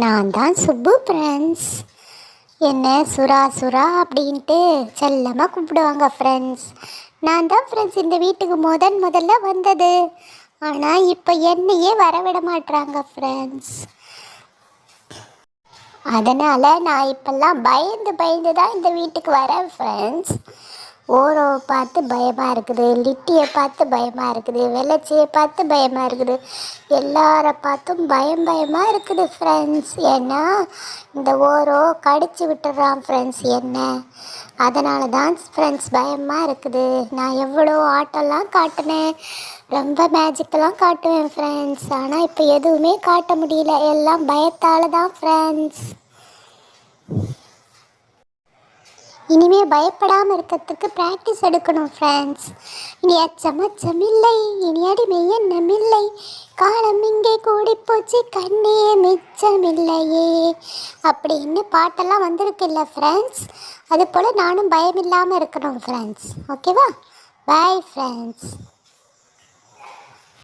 நான் தான் சுப்பு ஃப்ரெண்ட்ஸ் என்ன சுறா சுறா அப்படின்ட்டு செல்லமாக கூப்பிடுவாங்க ஃப்ரெண்ட்ஸ் நான் தான் ஃப்ரெண்ட்ஸ் இந்த வீட்டுக்கு முதன் முதல்ல வந்தது. ஆனால் இப்போ என்னையே வரவிட மாட்டுறாங்க ஃப்ரெண்ட்ஸ் அதனால் நான் இப்போல்லாம் பயந்து பயந்து தான் இந்த வீட்டுக்கு வரேன் ஃப்ரெண்ட்ஸ் ஓரோவை பார்த்து பயமாக இருக்குது லிட்டியை பார்த்து பயமாக இருக்குது வெள்ளச்சியை பார்த்து பயமாக இருக்குது. எல்லாரை பார்த்தும் பயம் பயமாக இருக்குது ஃப்ரெண்ட்ஸ் ஏன்னா இந்த ஓரோ கடிச்சு விட்டுறான் ஃப்ரெண்ட்ஸ் என்ன? அதனால தான் ஃப்ரெண்ட்ஸ் பயமாக இருக்குது. நான் எவ்வளோ ஆட்டம்லாம் காட்டினேன். ரொம்ப மேஜிக்கெல்லாம் காட்டுவேன் ஃப்ரெண்ட்ஸ் ஆனால் இப்போ எதுவுமே காட்ட முடியல. எல்லாம் பயத்தால் தான் ஃப்ரெண்ட்ஸ் இனிமே பயப்படாமல் இருக்கிறதுக்கு ப்ராக்டிஸ் எடுக்கணும் ஃப்ரெண்ட்ஸ் இனி அச்சம் அச்சம் இனி அடிமை எண்ணமில்லை. காலம் இங்கே கூடி போச்சு கண்ணே மிச்சமில்லையே. அப்படின்னு பாட்டெல்லாம் வந்திருக்குல்ல ஃப்ரெண்ட்ஸ் அது போல் நானும் பயம் இல்லாமல் இருக்கணும் ஃப்ரெண்ட்ஸ் ஓகேவா பாய் ஃப்ரெண்ட்ஸ்